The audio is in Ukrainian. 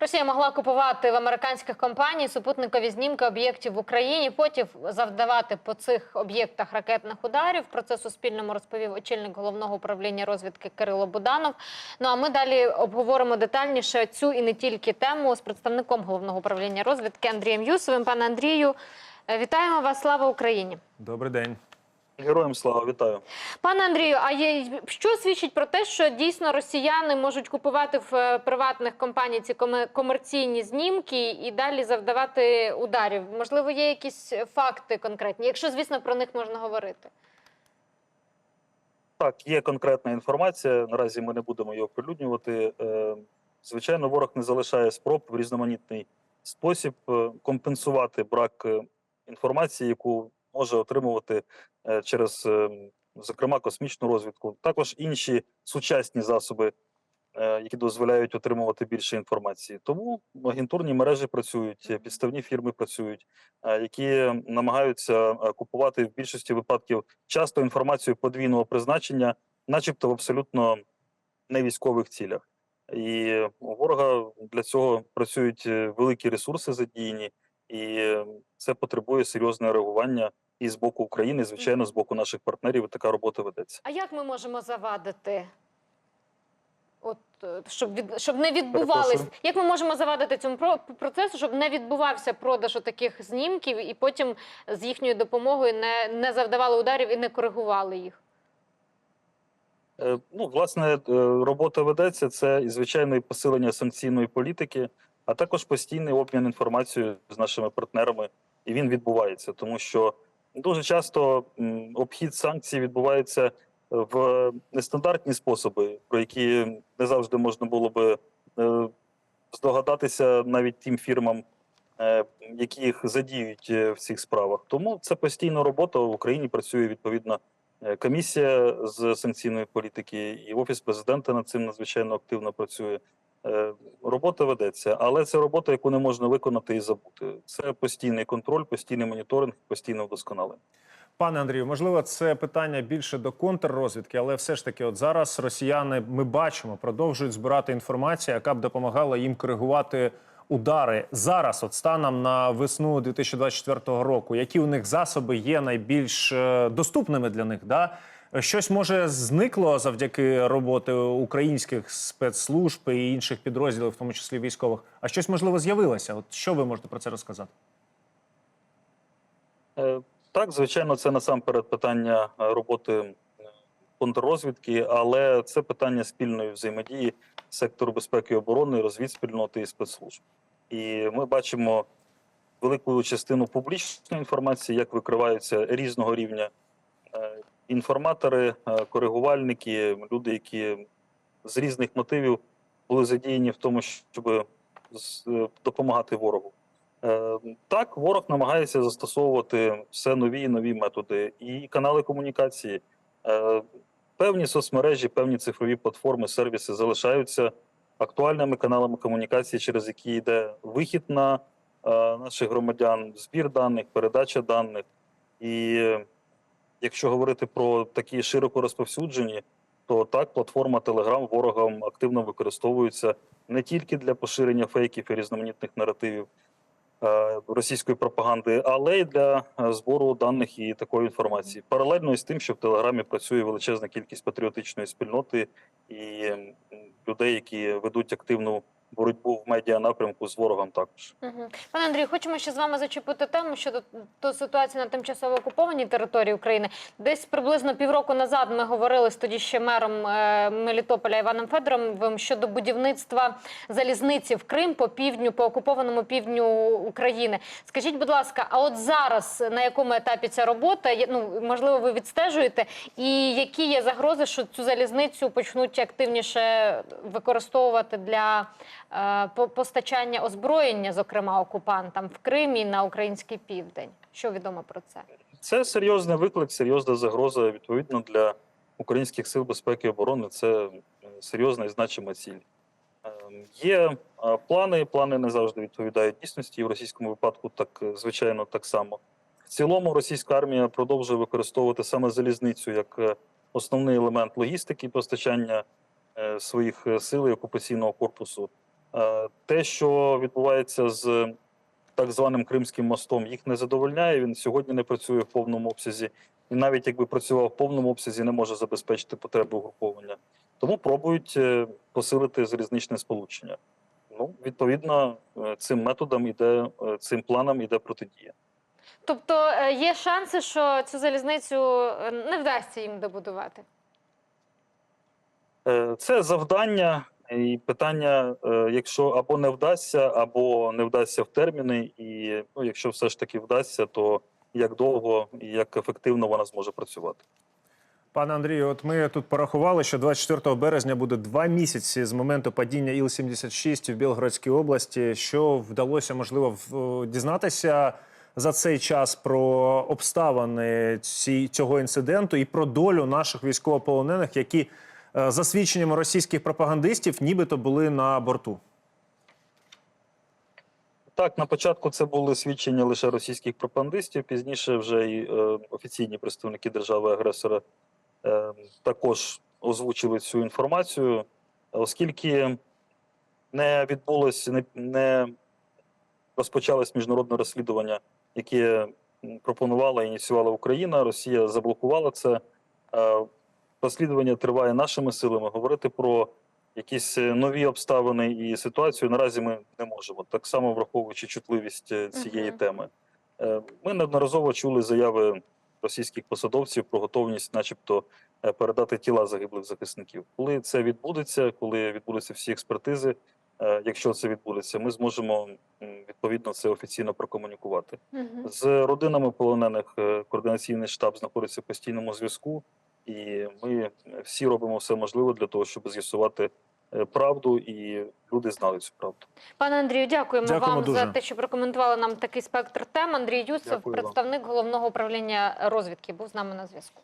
Росія могла купувати в американських компаній супутникові знімки об'єктів в Україні, потім завдавати по цих об'єктах ракетних ударів. Про це Суспільному розповів очільник головного управління розвідки Кирило Буданов. Ну а ми далі обговоримо детальніше цю і не тільки тему з представником головного управління розвідки Андрієм Юсовим. Пане Андрію, е, вітаємо вас! Слава Україні! Добрий день. Героям слава вітаю. Пане Андрію, а є що свідчить про те, що дійсно росіяни можуть купувати в е, приватних компаній ці комерційні знімки і далі завдавати ударів? Можливо, є якісь факти конкретні, якщо звісно про них можна говорити. Так, є конкретна інформація. Наразі ми не будемо її оприлюднювати. Е, Звичайно, ворог не залишає спроб в різноманітний спосіб е, компенсувати брак інформації, яку може отримувати через, е, зокрема, космічну розвідку. Також інші сучасні засоби, е, які дозволяють отримувати більше інформації. Тому агентурні мережі працюють, е, підставні фірми працюють, е, які намагаються е, купувати в більшості випадків часто інформацію подвійного призначення, начебто в абсолютно не військових цілях. І у ворога для цього працюють е, великі ресурси задіяні, і е, це потребує серйозного реагування і з боку України, і, звичайно, з боку наших партнерів. Така робота ведеться. А як ми можемо завадити? От е, щоб від щоб не відбувались, як ми можемо завадити цьому про- процесу, щоб не відбувався продаж таких знімків, і потім з їхньою допомогою не, не завдавали ударів і не коригували їх? Е, Ну, власне, е, робота ведеться. Це і звичайно і посилення санкційної політики, а також постійний обмін інформацією з нашими партнерами, і він відбувається, тому що дуже часто обхід санкцій відбувається в нестандартні способи, про які не завжди можна було би е, здогадатися навіть тим фірмам, е, які їх задіють е, в цих справах. Тому це постійна робота в Україні працює відповідно Е, Комісія з санкційної політики і офіс президента над цим надзвичайно активно працює. Е, Робота ведеться, але це робота, яку не можна виконати і забути. Це постійний контроль, постійний моніторинг, постійне вдосконалення. Пане Андрію, можливо, це питання більше до контррозвідки, але все ж таки, от зараз росіяни ми бачимо, продовжують збирати інформацію, яка б допомагала їм коригувати удари зараз, от станом на весну 2024 року. Які у них засоби є найбільш е, доступними для них? Да? Щось може зникло завдяки роботи українських спецслужб і інших підрозділів, в тому числі військових. А щось можливо з'явилося. От що ви можете про це розказати? Е, Так, звичайно, це насамперед питання е, роботи е, контррозвідки, але це питання спільної взаємодії сектору безпеки і оборони, розвідспільноти і спецслужб. І ми бачимо велику частину публічної інформації, як викриваються різного рівня інформатори, е, коригувальники, люди, які з різних мотивів були задіяні в тому, щоб е, допомагати ворогу. Е, Так, ворог намагається застосовувати все нові і нові методи і канали комунікації. Певні соцмережі, певні цифрові платформи, сервіси залишаються актуальними каналами комунікації, через які йде вихід на наших громадян, збір даних, передача даних. І якщо говорити про такі широко розповсюджені, то так, платформа Telegram ворогом активно використовується не тільки для поширення фейків і різноманітних наративів е, російської пропаганди, але й для е, збору даних і такої інформації. Паралельно із тим, що в Телеграмі працює величезна кількість патріотичної спільноти і людей, які ведуть активну боротьбу в медіа напрямку з ворогом також. Мгм. Пане Андрію, хочемо ще з вами зачепити тему щодо то ситуації на тимчасово окупованій території України. Десь приблизно півроку назад ми говорили з тоді ще мером е, Мелітополя Іваном Федоровим щодо будівництва залізниці в Крим по півдню, по окупованому півдню України. Скажіть, будь ласка, а от зараз на якому етапі ця робота? Ну можливо, ви відстежуєте, і які є загрози, що цю залізницю почнуть активніше використовувати для постачання озброєння, зокрема окупантам в Кримі на український південь. Що відомо про це? Це серйозний виклик, серйозна загроза відповідно для українських сил безпеки і оборони. Це е, серйозна і значима ціль. Е, Є е, плани, плани не завжди відповідають дійсності. В російському випадку так е, звичайно так само. В цілому російська армія продовжує використовувати саме залізницю як е, основний елемент логістики постачання е, своїх е, сил і окупаційного корпусу. Е, Те, що відбувається з так званим Кримським мостом, їх не задовольняє. Він сьогодні не працює в повному обсязі, і навіть якби працював в повному обсязі, не може забезпечити потреби угруповання. Тому пробують е, посилити залізничне сполучення. Ну, відповідно, е, цим методом іде цим планом іде протидія. Тобто є шанси, що цю залізницю не вдасться їм добудувати. Це завдання і питання, е, якщо або не вдасться, або не вдасться в терміни, і ну, якщо все ж таки вдасться, то як довго і як ефективно вона зможе працювати. Пане Андрію, от ми тут порахували, що 24 березня буде два місяці з моменту падіння Іл-76 в Білгородській області. Що вдалося можливо дізнатися за цей час про обставини ці, цього інциденту і про долю наших військовополонених, які за свідченнями російських пропагандистів нібито були на борту. Так, на початку це були свідчення лише російських пропагандистів. Пізніше вже і е, офіційні представники держави-агресора е, також озвучили цю інформацію, оскільки не відбулось, не, не розпочалось міжнародне розслідування, яке пропонувала ініціювала Україна. Росія заблокувала це. Е, розслідування триває нашими силами. Говорити про якісь е, нові обставини і ситуацію наразі ми не можемо. Так само враховуючи чутливість е, цієї Мгм. теми. Е, Ми неодноразово чули заяви російських посадовців про готовність, начебто, передати тіла загиблих захисників. Коли це відбудеться, коли відбудуться всі експертизи, якщо це відбудеться, ми зможемо відповідно це офіційно прокомунікувати. Мгм. З родинами полонених координаційний штаб знаходиться в постійному зв'язку, і ми всі робимо все можливе для того, щоб з'ясувати е, правду, і люди знали цю правду. Пане Андрію, дякуємо, Дякуємо вам дуже. за те, що прокоментували нам такий спектр тем. Андрій Юсов, Дякую вам. представник головного управління розвідки, був з нами на зв'язку.